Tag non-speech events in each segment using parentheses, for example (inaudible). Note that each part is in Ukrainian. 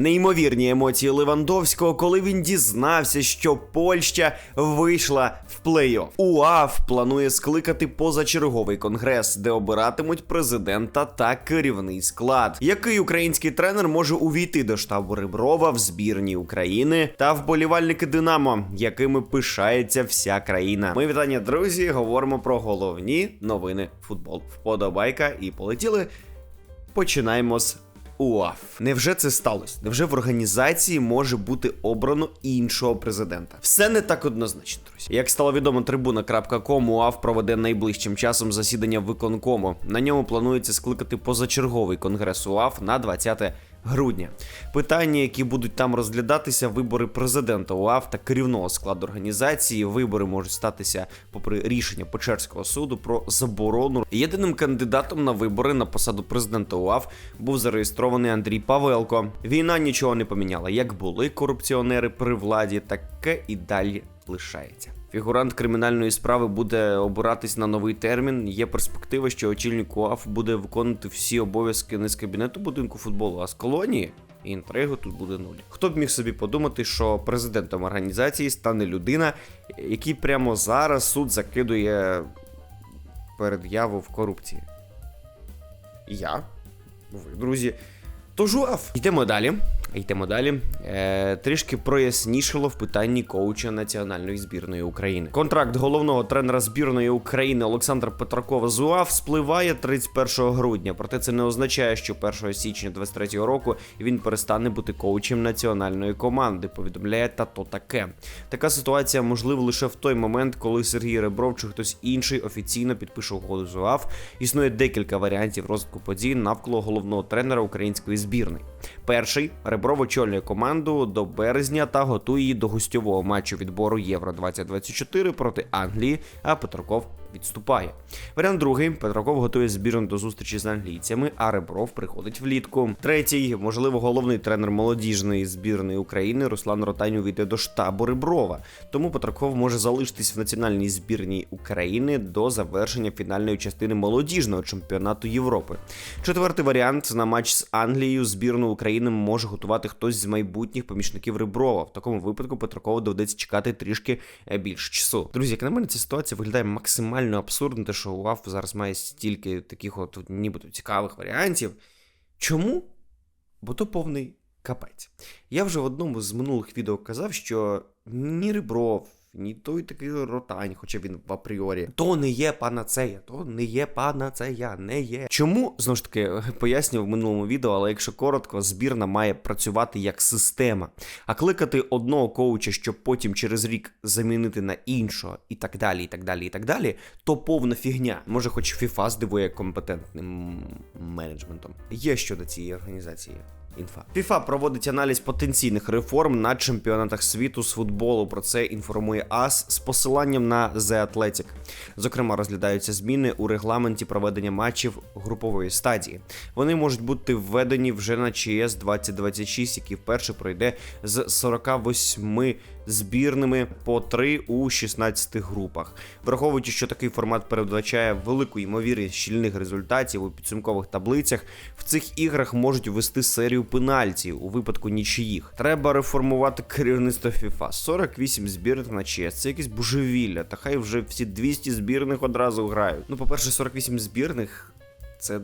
Неймовірні емоції Левандовського, коли він дізнався, що Польща вийшла в плей-офф. УАФ планує скликати позачерговий конгрес, де обиратимуть президента та керівний склад. Який український тренер може увійти до штабу Риброва в збірні України та вболівальники Динамо, якими пишається вся країна? Ми вітання, друзі. Говоримо про головні новини футбол. Вподобайка і полетіли. Починаємо з УАФ. Невже це сталося? Невже в організації може бути обрано іншого президента? Все не так однозначно, друзі. Як стало відомо, трибуна.ком УАФ проведе найближчим часом засідання виконкому. На ньому планується скликати позачерговий конгрес УАФ на 20 грудня. Питання, які будуть там розглядатися, вибори президента УАФ та керівного складу організації. Вибори можуть статися попри рішення Печерського суду про заборону. Єдиним кандидатом на вибори на посаду президента УАФ був зареєстрований Андрій Павелко. Війна нічого не поміняла. Як були корупціонери при владі, таке і далі лишається. Фігурант кримінальної справи буде обиратись на новий термін. Є перспектива, що очільник УАФ буде виконувати всі обов'язки не з кабінету будинку футболу, а з колонії. І інтригу тут буде нуль. Хто б міг собі подумати, що президентом організації стане людина, який прямо зараз суд закидує перед'яву в корупції? Я, ви, друзі. Тож УАФ. Йдемо далі. Йдемо далі. Е, трішки прояснішало в питанні коуча національної збірної України. Контракт головного тренера збірної України Олександра Петракова з УАФ спливає 31 грудня. Проте це не означає, що 1 січня 23 року він перестане бути коучем національної команди. Повідомляє та то таке. Така ситуація можлива лише в той момент, коли Сергій Ребров чи хтось інший офіційно підпише угоду з УАФ. Існує декілька варіантів розвитку подій навколо головного тренера української збірної. Перший Ребров очолює команду до березня та готує її до гостьового матчу відбору Євро 2024 проти Англії, а Петраков відступає. Варіант другий Петраков готує збірну до зустрічі з англійцями, а Ребров приходить влітку. Третій, можливо, головний тренер молодіжної збірної України Руслан Ротань увійде до штабу Реброва. Тому Петраков може залишитись в національній збірній України до завершення фінальної частини молодіжного чемпіонату Європи. Четвертий варіант на матч з Англією збірну України може готувати хтось з майбутніх помічників Реброва. В такому випадку Петракову доведеться чекати трішки е, більше часу. Друзі, як на мене, ця ситуація виглядає максимально абсурдно, те, що УАФ зараз має стільки таких от нібито цікавих варіантів. Чому? Бо то повний капець. Я вже в одному з минулих відео казав, що ні Ребров, ні той такий ротань, хоча він в апріорі, то не є панацея, то не є панацея, не є. Чому знову ж таки (laughs) пояснював в минулому відео, але якщо коротко, збірна має працювати як система, а кликати одного коуча, щоб потім через рік замінити на іншого, і так далі, і так далі, і так далі, то повна фігня. Може, хоч FIFA здивує компетентним менеджментом. Є щодо цієї організації. Інфа FIFA проводить аналіз потенційних реформ на чемпіонатах світу з футболу. Про це інформує АС з посиланням на The Athletic. Зокрема, розглядаються зміни у регламенті проведення матчів групової стадії. Вони можуть бути введені вже на ЧС 2026, який вперше пройде з 48 збірними по 3 у 16 групах. Враховуючи, що такий формат передбачає велику ймовірність щільних результатів у підсумкових таблицях, в цих іграх можуть ввести серію пенальтів у випадку нічиїх. Треба реформувати керівництво FIFA. 48 збірних на ЧС. Це якесь божевілля. Та хай вже всі 200 збірних одразу грають. Ну, по-перше, 48 збірних це.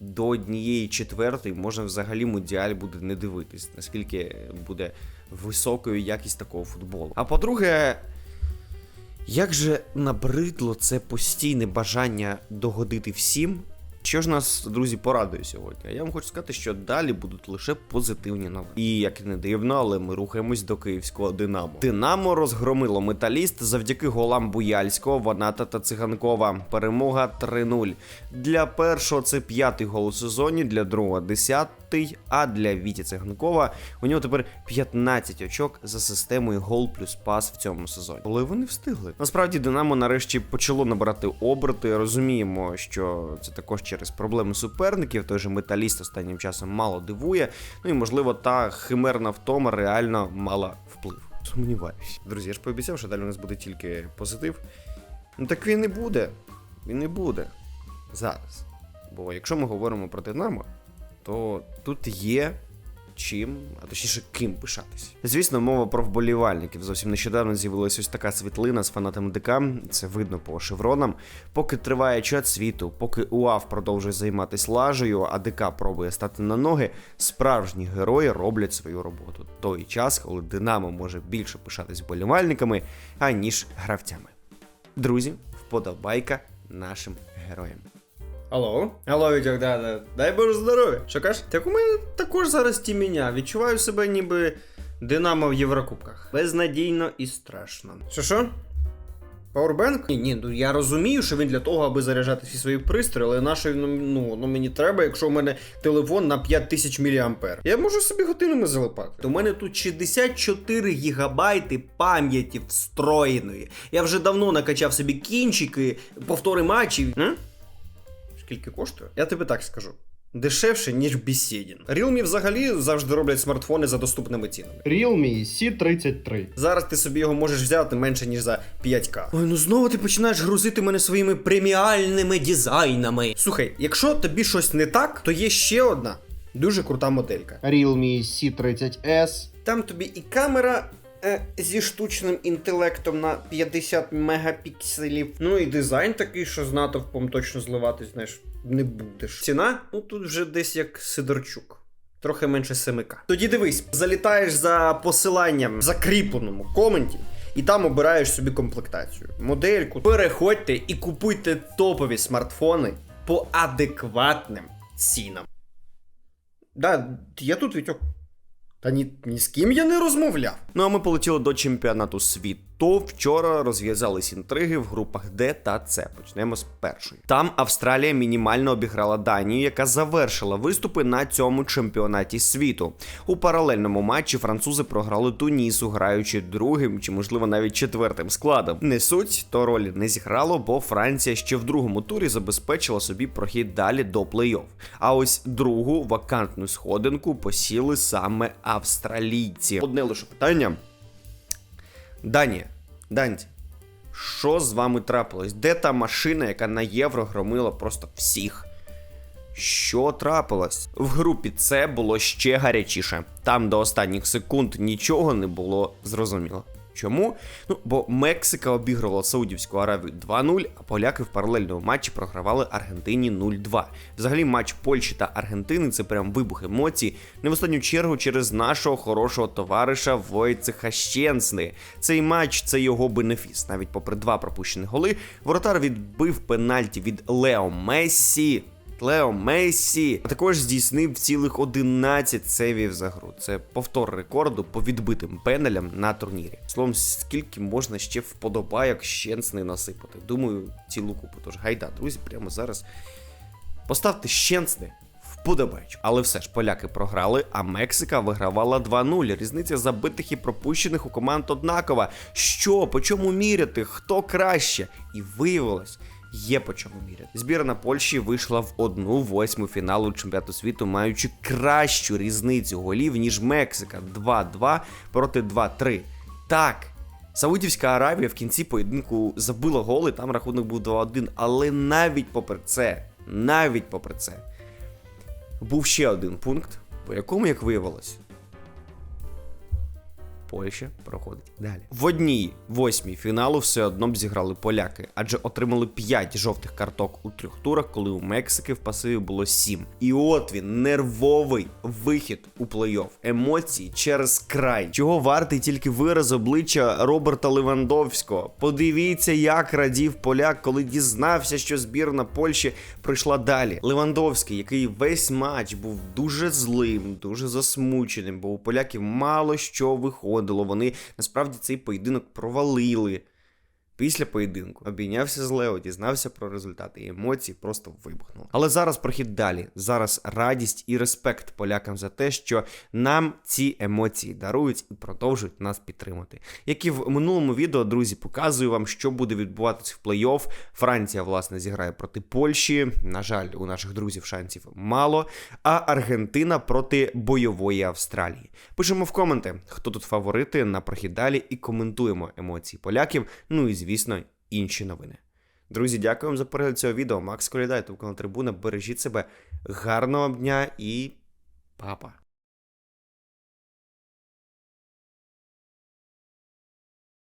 До однієї четвертої можна взагалі мундіаль буде не дивитись, наскільки буде високою якість такого футболу. А по-друге, як же набридло це постійне бажання догодити всім. Що ж нас, друзі, порадує сьогодні? Я вам хочу сказати, що далі будуть лише позитивні новини. І як не дивно, але ми рухаємось до київського Динамо. Динамо розгромило металіст завдяки голам Буяльського, Ваната та Циганкова. Перемога 3-0. Для першого це п'ятий гол у сезоні, для другого десятий, а для Віті Циганкова у нього тепер 15 очок за системою гол плюс пас в цьому сезоні. Коли вони встигли. Насправді Динамо нарешті почало набирати оберти. Розуміємо, що це також через проблеми суперників. Той же металіст останнім часом мало дивує. Ну і можливо, та химерна втома реально мала вплив. Сумніваюся. Друзі, я ж пообіцяв, що далі у нас буде тільки позитив. Ну так він і буде. Він і буде. Зараз. Бо якщо ми говоримо про Динамо, то тут є чим, а точніше, ким пишатись. Звісно, мова про вболівальників. Зовсім нещодавно з'явилася ось така світлина з фанатами ДК. Це видно по шевронам. Поки триває чат світу, поки УАВ продовжує займатися лажею, а ДК пробує стати на ноги, справжні герої роблять свою роботу. Той час, коли Динамо може більше пишатись вболівальниками, аніж гравцями. Друзі, вподобайка нашим героям. Алло? Алло, Вітьок, да, да. Дай Боже здоров'я. Що кажеш? Так у мене також зараз тіменя. Відчуваю себе ніби Динамо в Єврокубках. Безнадійно і страшно. Що що? Пауербенк? Ні, ні, ну я розумію, що він для того, аби заряджати всі свої пристрої, але наше ну, ну, ну мені треба, якщо у мене телефон на 5000 мА. Я можу собі годинами залипати. У мене тут 64 гігабайти пам'яті встроєної. Я вже давно накачав собі кінчики, повтори матчів. М? Скільки коштує? Я тобі так скажу. Дешевше, ніж Бесідін. Realme взагалі завжди роблять смартфони за доступними цінами. Realme C33. Зараз ти собі його можеш взяти менше, ніж за 5к. Ой, ну знову ти починаєш грузити мене своїми преміальними дизайнами. Слухай, якщо тобі щось не так, то є ще одна дуже крута моделька. Realme C30S. Там тобі і камера. Е, Зі штучним інтелектом на 50 мегапікселів. Ну і дизайн такий, що з натовпом точно зливатись, знаєш, не будеш. Ціна? Ну тут вже десь як Сидорчук. Трохи менше 7к. Тоді дивись, залітаєш за посиланням в закріпленому коменті, і там обираєш собі комплектацію. Модельку. Переходьте і купуйте топові смартфони по адекватним цінам. Да, я тут Вітьок. Та ні, ні з ким я не розмовляв. Ну а ми полетіли до чемпіонату світу. Вчора розв'язались інтриги в групах Д та С. Почнемо з першої. Там Австралія мінімально обіграла Данію, яка завершила виступи на цьому чемпіонаті світу. У паралельному матчі французи програли Тунісу, граючи другим чи, можливо, навіть четвертим складом. Не суть, то ролі не зіграло, бо Франція ще в другому турі забезпечила собі прохід далі до плей-офф. А ось другу вакантну сходинку посіли саме австралійці. Одне лише питання. Данія, Данті, що з вами трапилось? Де та машина, яка на євро громила просто всіх? Що трапилось? В групі це було ще гарячіше. Там до останніх секунд нічого не було зрозуміло. Чому? Ну, бо Мексика обігрувала Саудівську Аравію 2-0, а поляки в паралельному матчі програвали Аргентині 0-2. Взагалі, матч Польщі та Аргентини це прям вибух емоцій, не в останню чергу через нашого хорошого товариша Войцеха Щенсни. Цей матч це його бенефіс. Навіть попри два пропущені голи, воротар відбив пенальті від Лео Мессі. Лео Месі, а також здійснив цілих 11 сейвів за гру. Це повтор рекорду по відбитим пенелям на турнірі. Словом, скільки можна ще вподобайок щенсни насипати. Думаю, цілу купу. Тож гайда, друзі, прямо зараз поставте щенсни вподобайку. Але все ж поляки програли, а Мексика вигравала 2-0. Різниця забитих і пропущених у команд однакова. Що, по чому міряти? Хто краще? І виявилось. Є по чому міряти. Збірна Польщі вийшла в одну восьму фіналу чемпіонату світу, маючи кращу різницю голів, ніж Мексика 2-2 проти 2-3. Так. Саудівська Аравія в кінці поєдинку забила голи, там рахунок був 2-1. Але навіть попри це, навіть попри це, був ще один пункт, по якому, як виявилось, Польща проходить далі. В одній восьмій фіналу все одно б зіграли поляки, адже отримали 5 жовтих карток у трьох турах, коли у Мексики в пасиві було 7. І от він, нервовий вихід у плей-офф. Емоції через край. Чого вартий тільки вираз обличчя Роберта Левандовського. Подивіться, як радів поляк, коли дізнався, що збірна Польщі пройшла далі. Левандовський, який весь матч був дуже злим, дуже засмученим, бо у поляків мало що виходило. Вони насправді цей поєдинок провалили. Після поєдинку обійнявся з Лео, дізнався про результати і емоції просто вибухнули. Але зараз прохід далі. Зараз радість і респект полякам за те, що нам ці емоції дарують і продовжують нас підтримати. Як і в минулому відео, друзі, показую вам, що буде відбуватися в плей-офф. Франція, власне, зіграє проти Польщі. На жаль, у наших друзів шансів мало. А Аргентина проти бойової Австралії. Пишемо в коменти, хто тут фаворити на прохід далі, і коментуємо емоції поляків. Ну і звісно, інші новини. Друзі, дякую вам за перегляд цього відео. Макс Колідай, канал Трибуна. Бережіть себе, гарного дня і па-па.